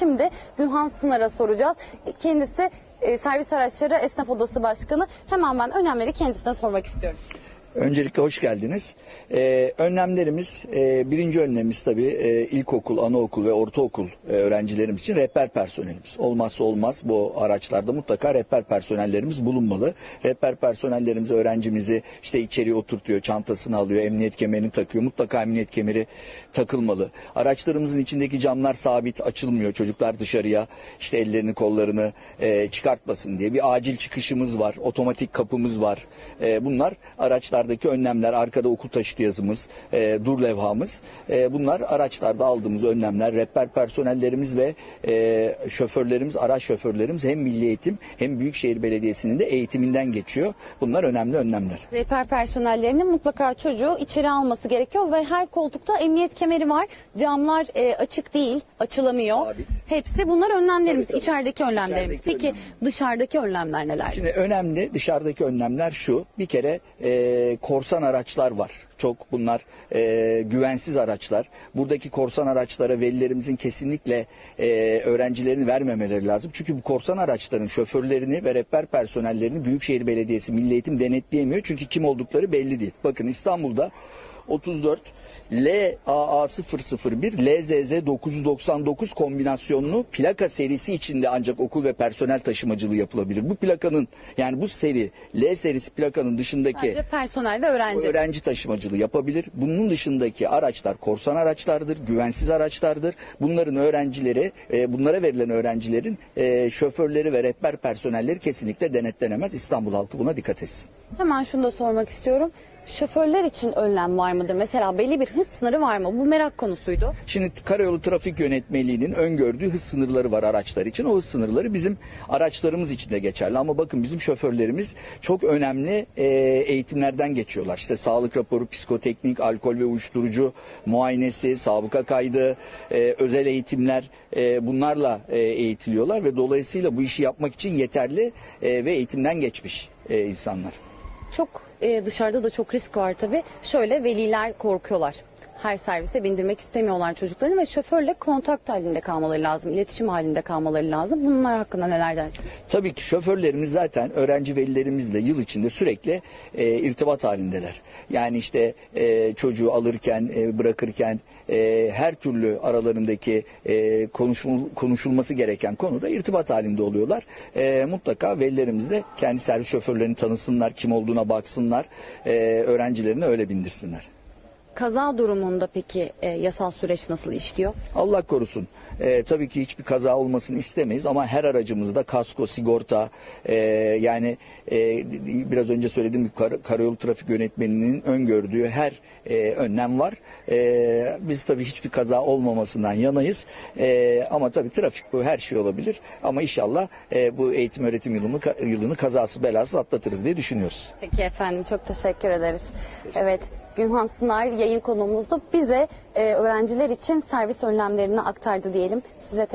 Şimdi Gülhan Sınar'a soracağız. Kendisi e, servis araçları esnaf odası başkanı. Hemen ben önemleri kendisine sormak istiyorum. Öncelikle hoş geldiniz. Ee, önlemlerimiz, e, birinci önlemimiz tabii e, ilkokul, anaokul ve ortaokul e, öğrencilerimiz için rehber personelimiz. Olmazsa olmaz bu araçlarda mutlaka rehber personellerimiz bulunmalı. Rehber personellerimiz öğrencimizi işte içeriye oturtuyor, çantasını alıyor, emniyet kemerini takıyor. Mutlaka emniyet kemeri takılmalı. Araçlarımızın içindeki camlar sabit açılmıyor. Çocuklar dışarıya işte ellerini kollarını e, çıkartmasın diye bir acil çıkışımız var. Otomatik kapımız var. E, bunlar araçlardaki önlemler. Arkada okul taşıtı yazımız, e, dur levhamız. E, bunlar araçlarda aldığımız önlemler. Rehber personellerimiz ve e, şoförlerimiz, araç şoförlerimiz hem Milli Eğitim hem Büyükşehir Belediyesi'nin de eğitiminden geçiyor. Bunlar önemli önlemler. Rehber personellerinin mutlaka çocuğu içeri alması gerekiyor ve her koltukta emniyet kemeri var. Camlar e, açık değil, açılamıyor. Sabit. Hepsi bunlar önlemlerimiz, Tabii, tabii. içerideki önlemlerimiz. İçerideki Peki önlemler. dışarıdaki önlemler neler? Şimdi önemli dışarıdaki önlemler şu. Bir kere e, korsan araçlar var. Çok bunlar e, güvensiz araçlar. Buradaki korsan araçlara velilerimizin kesinlikle e, öğrencilerini vermemeleri lazım. Çünkü bu korsan araçların şoförlerini ve rehber personellerini Büyükşehir Belediyesi Milli Eğitim denetleyemiyor. Çünkü kim oldukları belli değil. Bakın İstanbul'da 34 LAA 001 LZZ 999 kombinasyonlu plaka serisi içinde ancak okul ve personel taşımacılığı yapılabilir. Bu plakanın yani bu seri L serisi plakanın dışındaki Sadece personel ve öğrenci. öğrenci taşımacılığı yapabilir. Bunun dışındaki araçlar korsan araçlardır, güvensiz araçlardır. Bunların öğrencileri, e, bunlara verilen öğrencilerin e, şoförleri ve rehber personelleri kesinlikle denetlenemez. İstanbul halkı buna dikkat etsin. Hemen şunu da sormak istiyorum. Şoförler için önlem var mıdır? Mesela belli bir hız sınırı var mı? Bu merak konusuydu. Şimdi Karayolu Trafik Yönetmeliği'nin öngördüğü hız sınırları var araçlar için. O hız sınırları bizim araçlarımız için de geçerli. Ama bakın bizim şoförlerimiz çok önemli e, eğitimlerden geçiyorlar. İşte sağlık raporu, psikoteknik, alkol ve uyuşturucu muayenesi, sabıka kaydı, e, özel eğitimler e, bunlarla e, eğitiliyorlar ve dolayısıyla bu işi yapmak için yeterli e, ve eğitimden geçmiş e, insanlar. Çok e, dışarıda da çok risk var tabii. Şöyle veliler korkuyorlar. Her servise bindirmek istemiyorlar çocuklarını ve şoförle kontak halinde kalmaları lazım, iletişim halinde kalmaları lazım. Bunlar hakkında neler dersiniz? Tabii ki şoförlerimiz zaten öğrenci velilerimizle yıl içinde sürekli e, irtibat halindeler. Yani işte e, çocuğu alırken, e, bırakırken e, her türlü aralarındaki e, konuşul, konuşulması gereken konuda irtibat halinde oluyorlar. E, mutlaka velilerimiz de kendi servis şoförlerini tanısınlar, kim olduğuna baksınlar, e, öğrencilerini öyle bindirsinler. Kaza durumunda peki e, yasal süreç nasıl işliyor? Allah korusun. Ee, tabii ki hiçbir kaza olmasını istemeyiz ama her aracımızda kasko, sigorta e, yani e, biraz önce söylediğim gibi kar, karayolu trafik yönetmeninin öngördüğü her e, önlem var. E, biz tabii hiçbir kaza olmamasından yanayız. E, ama tabii trafik bu her şey olabilir. Ama inşallah e, bu eğitim öğretim yılını, yılını kazası belası atlatırız diye düşünüyoruz. Peki efendim çok teşekkür ederiz. Evet Günhan Sınar yayın konuğumuzdu. Bize e, öğrenciler için servis önlemlerini aktardı diyelim. Size